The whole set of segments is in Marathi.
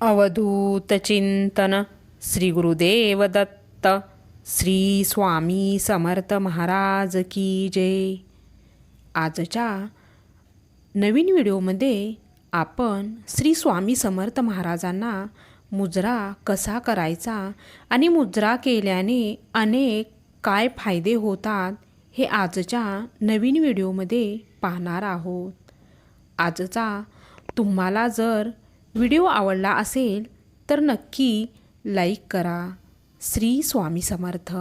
अवधूत चिंतन श्री गुरुदेव दत्त श्री स्वामी समर्थ महाराज की जय. आजच्या नवीन व्हिडिओमध्ये आपण श्री स्वामी समर्थ महाराजांना मुजरा कसा करायचा आणि मुजरा केल्याने अनेक काय फायदे होतात हे आजच्या नवीन व्हिडिओमध्ये पाहणार आहोत. आजचा तुम्हाला जर व्हिडिओ आवडला असेल तर नक्की लाईक करा. श्री स्वामी समर्थ.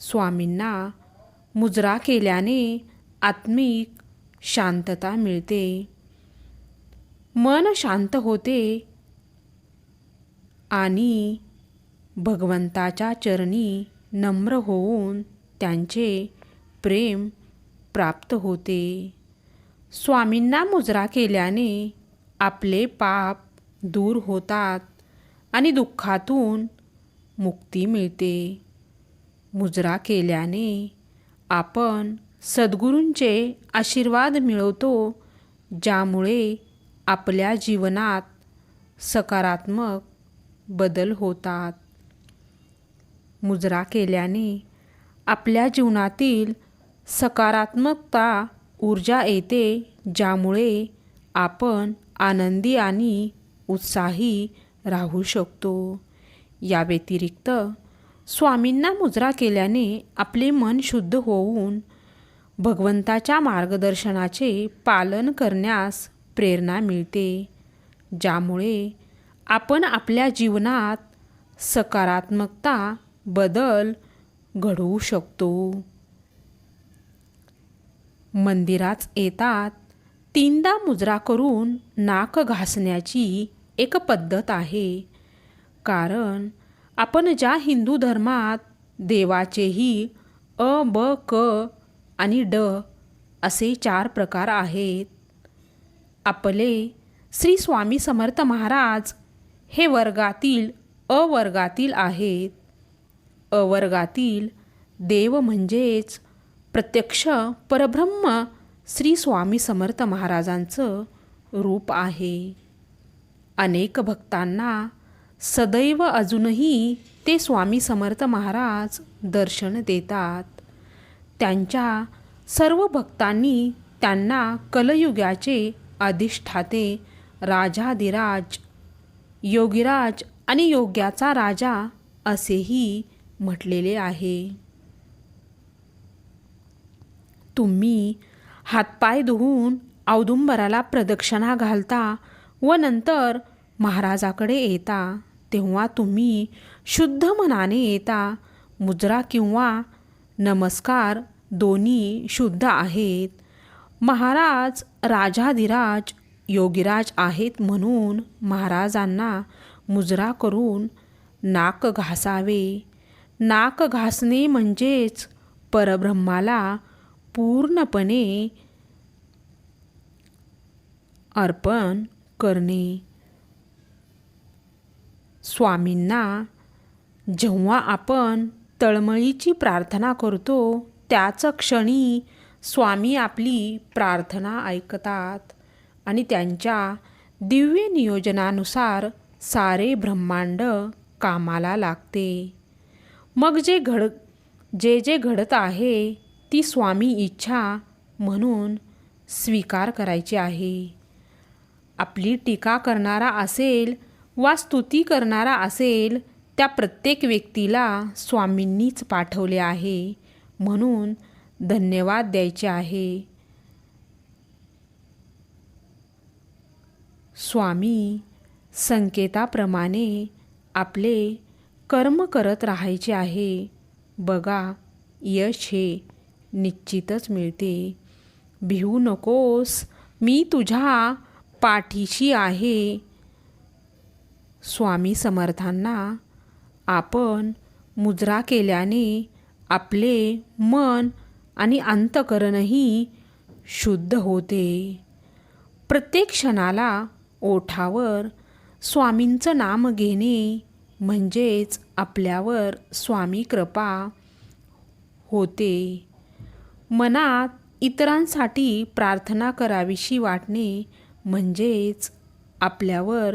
स्वामींना मुजरा केल्याने आत्मिक शांतता मिळते. मन शांत होते आणि भगवंताच्या चरणी नम्र होऊन त्यांचे प्रेम प्राप्त होते. स्वामींना मुजरा केल्याने आपले पाप दूर होतात आणि दुःखातून मुक्ती मिळते. मुजरा केल्याने आपण सद्गुरूंचे आशीर्वाद मिळवतो ज्यामुळे आपल्या जीवनात सकारात्मक बदल होतात. मुजरा केल्याने आपल्या जीवनातील सकारात्मकता ऊर्जा येते ज्यामुळे आपण आनंदी आणि उत्साही राहू शकतो. या व्यतिरिक्त स्वामींना मुजरा केल्याने आपले मन शुद्ध होऊन भगवंताच्या मार्गदर्शनाचे पालन करण्यास प्रेरणा मिळते ज्यामुळे आपण आपल्या जीवनात सकारात्मकता बदल घडवू शकतो. मंदिरात येतात तीनदा मुजरा करून नाक घासण्याची एक पद्धत आहे. कारण आपण ज्या हिंदू धर्मात देवाचेही अ ब क आणि ड असे चार प्रकार आहेत. आपले श्री स्वामी समर्थ महाराज हे वर्गातील अ वर्गातील आहेत. अ वर्गातील देव म्हणजेच प्रत्यक्ष परब्रह्म श्री स्वामी समर्थ महाराजांचं रूप आहे. अनेक भक्तांना सदैव अजूनही ते स्वामी समर्थ महाराज दर्शन देतात. त्यांच्या सर्व भक्तांनी त्यांना कलयुगाचे अधिष्ठाते राजाधिराज योगीराज आणि योग्याचा राजा असेही म्हटलेले आहे. तुम्ही हातपाय धुवून औदुंबराला प्रदक्षिणा घालता व नंतर महाराजाकडे येता. तेव्हा तुम्ही शुद्ध मनाने येता. मुजरा किंवा नमस्कार दोन्ही शुद्ध आहेत. महाराज राजाधिराज योगीराज आहेत म्हणून महाराजांना मुजरा करून नाक घासावे. नाक घासणे म्हणजेच परब्रह्माला पूर्णपणे अर्पण करणे. स्वामींना जेव्हा आपण तळमळीची प्रार्थना करतो त्याच क्षणी स्वामी आपली प्रार्थना ऐकतात आणि त्यांच्या दिव्य नियोजनानुसार सारे ब्रह्मांड कामाला लागते. मग जे घड जे जे घडत आहे ती स्वामी इच्छा म्हणून स्वीकार करायची आहे. आपली टीका करणारा असेल वा स्तुती करणारा असेल त्या प्रत्येक व्यक्तीला स्वामींनीच पाठवले आहे म्हणून धन्यवाद द्यायचे आहे. स्वामी संकेताप्रमाणे आपले कर्म करत राहायचे आहे. बघा यश हे निश्चितच मिळते. भिवू नकोस मी तुझ्या पाठीशी आहे. स्वामी समर्थांना आपण मुजरा केल्याने आपले मन आणि अंतकरणही शुद्ध होते. प्रत्येक क्षणाला ओठावर स्वामींचं नाम घेणे म्हणजेच आपल्यावर स्वामी कृपा होते. मनात इतरांसाठी प्रार्थना करावीशी वाटणे म्हणजेच आपल्यावर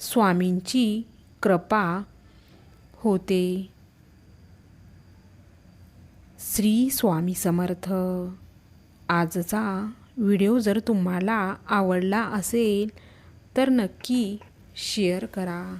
स्वामींची कृपा होते. श्री स्वामी समर्थ. आजचा व्हिडिओ जर तुम्हाला आवडला असेल तर नक्की शेअर करा.